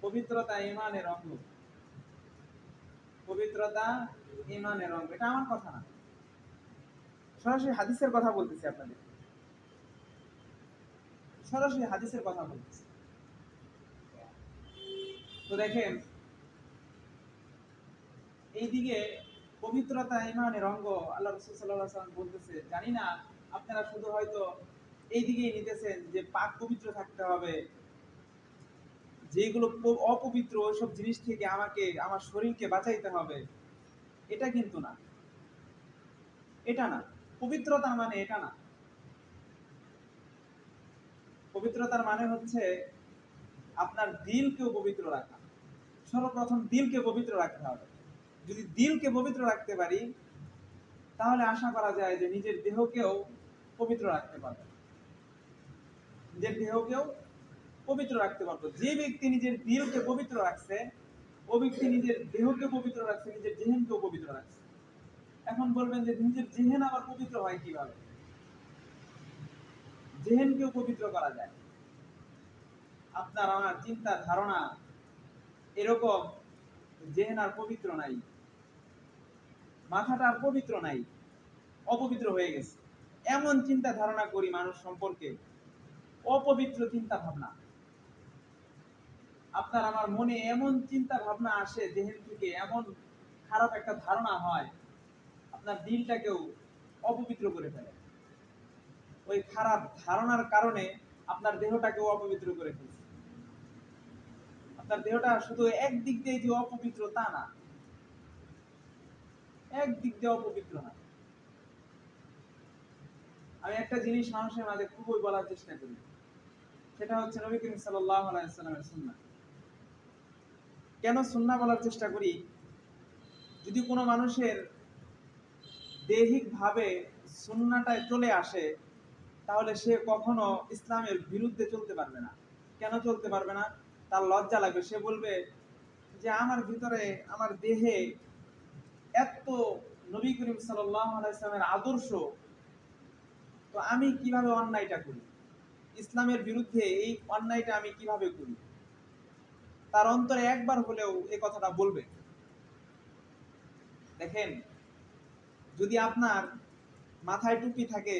পবিত্রতা ইমানের অঙ্গ। পবিত্রতা ইমানের অঙ্গ। এটা আমার কথা না। সরাসরি হাদিসের কথা বলতেছি আপনাদের। সরাসরি হাদিসের কথা বলতেছি। তো দেখেন, এইদিকে পবিত্রতা ইমানের অঙ্গ আল্লাহ রসুল সাল্লাম বলতেছে, জানি না, আপনারা শুধু হয়তো এই দিকেই নিতেছেন যে পাক পবিত্র থাকতে হবে যেগুলো অপবিত্র ওইসব জিনিস থেকে আমাকে, আমার শরীরকে বাঁচাইতে হবে, এটা কিন্তু না। এটা না। পবিত্রতা মানে এটা না। পবিত্রতার মানে হচ্ছে আপনার দিলকেও পবিত্র রাখা। সর্বপ্রথম দিলকে পবিত্র রাখতে হবে। যদি দিলকে পবিত্র রাখতে পারি, তাহলে আশা করা যায় যে নিজের দেহকেও পবিত্র রাখতে পারবে। নিজের দেহকেও পবিত্র রাখতে পারব। যে ব্যক্তি নিজের দিলকে পবিত্র রাখছে, ও ব্যক্তি নিজের দেহকে পবিত্র রাখছে, নিজের জেহেনকেও পবিত্র রাখছে। এখন বলবেন যে নিজের জেহেন আবার পবিত্র হয় কীভাবে? জেহেনকেও পবিত্র করা যায়। আপনার আমার চিন্তা, ধারণা এরকম, জেহেন আর পবিত্র নাই। মাথাটা আর পবিত্র নাই, অপবিত্র হয়ে গেছে। এমন চিন্তা ধারণা করি মানুষ সম্পর্কে। অপবিত্র চিন্তা ভাবনা। আপনার আমার মনে এমন চিন্তা ভাবনা আসে জেহেন থেকে এমন খারাপ একটা ধারণা হয়, আপনার দিলটাকেও অপবিত্র করে ফেলে। ওই খারাপ ধারণার কারণে আপনার দেহটাকেও অপবিত্র করে ফেলছে। আপনার দেহটা শুধু একদিক দিয়ে যে অপবিত্র তা না, একদিক দিয়ে অপবিত্র না আমি একটা জিনিস মানুষের মাঝে খুবই বলার চেষ্টা করি, সেটা হচ্ছে নবী করিম সাল্লাল্লাহু আলাইহি সাল্লামের সুন্নাহ কেন সুন্না বলার চেষ্টা করি? যদি কোনো মানুষের দৈহিক ভাবে সুন্নাটায় চলে আসে, তাহলে সে কখনো ইসলামের বিরুদ্ধে চলতে পারবে না। কেন চলতে পারবে না? তার লজ্জা লাগবে। সে বলবে যে, আমার ভিতরে, আমার দেহে এত নবী করিম সাল্লামের আদর্শ, তো আমি কীভাবে অন্যায়টা করি? ইসলামের বিরুদ্ধে এই অন্যায়টা আমি কীভাবে করি? তার অন্তরে একবার হলেও এই কথাটা বলবে। দেখেন, যদি আপনার মাথায় টুপি থাকে,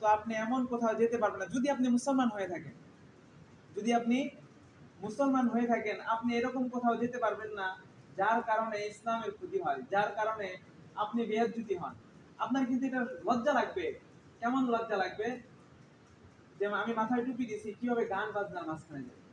তো আপনি এমন কোথাও যেতে পারবেন না। যদি আপনি মুসলমান হয়ে থাকেন, যদি আপনি মুসলমান হয়ে থাকেন, আপনি এরকম কোথাও যেতে পারবেন না যার কারণে ইসলামের ক্ষতি হয়, যার কারণে আপনি বেয়াজ্জুতি হন। আপনার কিন্তু এটা লজ্জা লাগবে। কেমন লজ্জা লাগবে? যে আমি মাথায় টুপি দিয়েছি, কীভাবে গান বাজনার মাঝখানে যাই